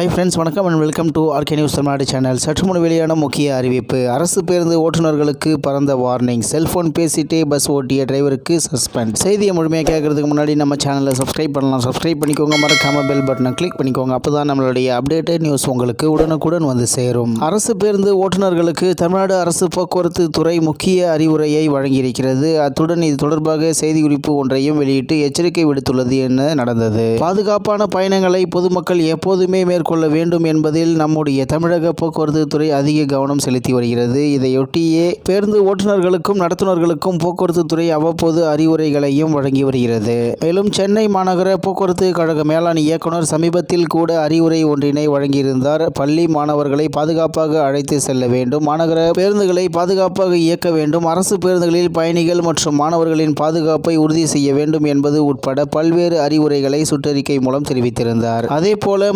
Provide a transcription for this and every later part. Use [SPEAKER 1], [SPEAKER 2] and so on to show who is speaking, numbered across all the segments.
[SPEAKER 1] Hi friends வணக்கம் and welcome to RK news Tamil Nadu channel சற்று முன் வெளியான முக்கிய அறிவிப்பு. அரசு பேருந்து ஓட்டுநர்களுக்கு பறந்த வார்னிங் செல்போன் பேசிட்டே பஸ் ஓட்டிய டிரைவருக்கு சஸ்பெண்ட் செய்தியை முழுமையாக கேட்கறதுக்கு முன்னாடி நம்ம சேனலை சப்ஸ்கிரைப் பண்ணலாம். சப்ஸ்கிரைப் பண்ணிக்கோங்க. மறக்காம பெல் பட்டனை கிளிக் பண்ணிக்கோங்க. அப்போ தான் நம்மளுடைய அப்டேட்டட் நியூஸ் உங்களுக்கு உடனுக்குடன் வந்து சேரும். அரசு பேருந்து ஓட்டுநர்களுக்கு தமிழ்நாடு அரசு போக்குவரத்து துறை முக்கிய அறிவுரையை வழங்கியிருக்கிறது. அத்துடன் இது தொடர்பாக செய்திக்குறிப்பு ஒன்றையும் வெளியிட்டு எச்சரிக்கை விடுத்துள்ளது என நடந்தது. பாதுகாப்பான பயணங்களை பொதுமக்கள் எப்போதுமே மேற்கொள்ள வேண்டும் என்பதில் நம்முடைய தமிழக போக்குவரத்து துறை அதிக கவனம் செலுத்தி வருகிறது. இதையொட்டியே பேருந்து ஓட்டுநர்களுக்கும் நடத்துனர்களுக்கும் போக்குவரத்து துறை அவ்வப்போது அறிவுரைகளையும் வழங்கி வருகிறது. மேலும் சென்னை மாநகர போக்குவரத்து கழக மேலாண் இயக்குனர் சமீபத்தில் கூட அறிவுரை ஒன்றினை வழங்கியிருந்தார். பள்ளி மாணவர்களை பாதுகாப்பாக அழைத்து செல்ல வேண்டும். மாநகர பேருந்துகளை பாதுகாப்பாக இயக்க வேண்டும். அரசு பேருந்துகளில் பயணிகள் மற்றும் மாணவர்களின் பாதுகாப்பை உறுதி செய்ய வேண்டும் என்பது உட்பட பல்வேறு அறிவுரைகளை சுற்றறிக்கை மூலம் தெரிவித்திருந்தார். அதே போல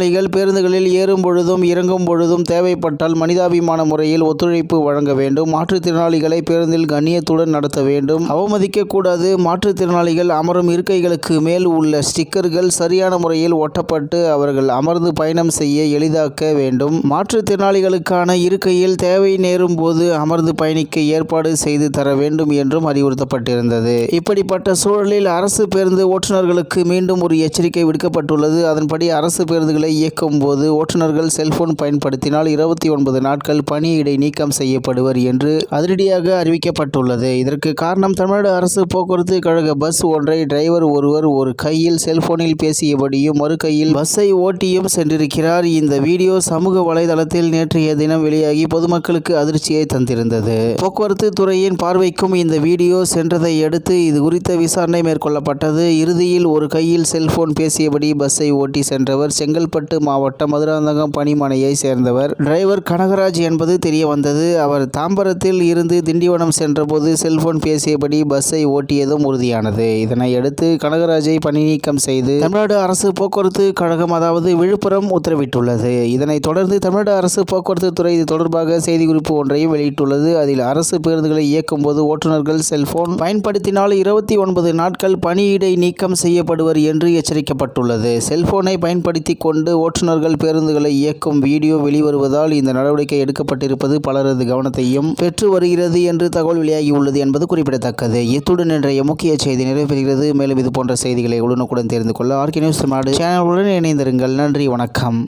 [SPEAKER 1] மாற்றுத்திறனாளிகள் பேருந்துகளில் ஏறும் பொழுதும் இறங்கும் பொழுதும் தேவைப்பட்டால் மனிதாபிமான முறையில் ஒத்துழைப்பு வழங்க வேண்டும். மாற்றுத்திறனாளிகளை பேருந்தில் கண்ணியத்துடன் நடத்த வேண்டும். அவமதிக்க கூடாது மாற்றுத்திறனாளிகள் அமரும் இருக்கைகளுக்கு மேல் உள்ள ஸ்டிக்கர்கள் சரியான முறையில் ஒட்டப்பட்டு அவர்கள் அமர்ந்து பயணம் செய்ய எளிதாக்க வேண்டும். மாற்றுத்திறனாளிகளுக்கான இருக்கையில் தேவை நேரும் போது அமர்ந்து பயணிக்க ஏற்பாடு செய்து தர வேண்டும் என்றும் அறிவுறுத்தப்பட்டிருந்தது. இப்படிப்பட்ட சூழலில் அரசு பேருந்து ஓட்டுநர்களுக்கு மீண்டும் ஒரு எச்சரிக்கை விடுக்கப்பட்டுள்ளது. அதன்படி அரசு பேருந்துகள் இயக்கும் போது ஓட்டுநர்கள் செல்போன் பயன்படுத்தினால் இருபத்தி ஒன்பது நாட்கள் பணியிடை நீக்கம் செய்யப்படுவர் என்று அதிரடியாக அறிவிக்கப்பட்டுள்ளது. இதற்கு காரணம் தமிழ்நாடு அரசு போக்குவரத்து கழக பஸ் ஒன்றை டிரைவர் ஒருவர் ஒரு கையில் செல்போனில் பேசியபடியும் மறு கையில் பஸ்ஸை ஓட்டியும் சென்றிருக்கிறார். இந்த வீடியோ சமூக வலைதளத்தில் நேற்றைய தினம் வெளியாகி பொதுமக்களுக்கு அதிர்ச்சியை தந்திருந்தது. போக்குவரத்து துறையின் பார்வைக்கும் இந்த வீடியோ சென்றதை அடுத்து இது குறித்த விசாரணை மேற்கொள்ளப்பட்டது. இறுதியில் ஒரு கையில் செல்போன் பேசியபடி பஸ்ஸை ஓட்டி சென்றவர் செங்கல் செங்கல்பட்டு மாவட்டம் மதுராந்தகம் பணிமனையை சேர்ந்தவர். டிரைவர் கனகராஜ் என்பது தெரிய வந்தது. அவர் தாம்பரத்தில் இருந்து திண்டிவனம் சென்றபோது செல்போன் பேசியபடி பஸ்ஸை ஓட்டியதும் உறுதியானது. இதனை அடுத்து கனகராஜை பணி நீக்கம் செய்து தமிழ்நாடு அரசு போக்குவரத்து கழகம் அதாவது விழுப்புரம் உத்தரவிட்டுள்ளது. இதனைத் தொடர்ந்து தமிழ்நாடு அரசு போக்குவரத்து துறை இது தொடர்பாக செய்திக்குறிப்பு ஒன்றையும் வெளியிட்டுள்ளது. அதில் அரசு பேருந்துகளை இயக்கும் போது ஓட்டுநர்கள் செல்போன் பயன்படுத்தினால் இருபத்தி ஒன்பது நாட்கள் பணியிடை நீக்கம் செய்யப்படுவர் என்று எச்சரிக்கப்பட்டுள்ளது. செல்போனை பயன்படுத்தி கொண்டு ஓட்டுநர்கள் பேருந்துகளை இயக்கும் வீடியோ வெளிவருவதால் இந்த நடவடிக்கை எடுக்கப்பட்டிருப்பது பலரது கவனத்தையும் பெற்று வருகிறது என்று தகவல் வெளியாகியுள்ளது என்பது குறிப்பிடத்தக்கது. இத்துடன் இன்றைய முக்கிய செய்தி நிறைவேறுகிறது மேலும் இது போன்ற செய்திகளை உடனுக்குடன் தெரிந்து கொள்ள ஆர்கே நியூஸ் தமிழ்நாடு சேனலுடன் இணைந்திருங்கள். நன்றி வணக்கம்.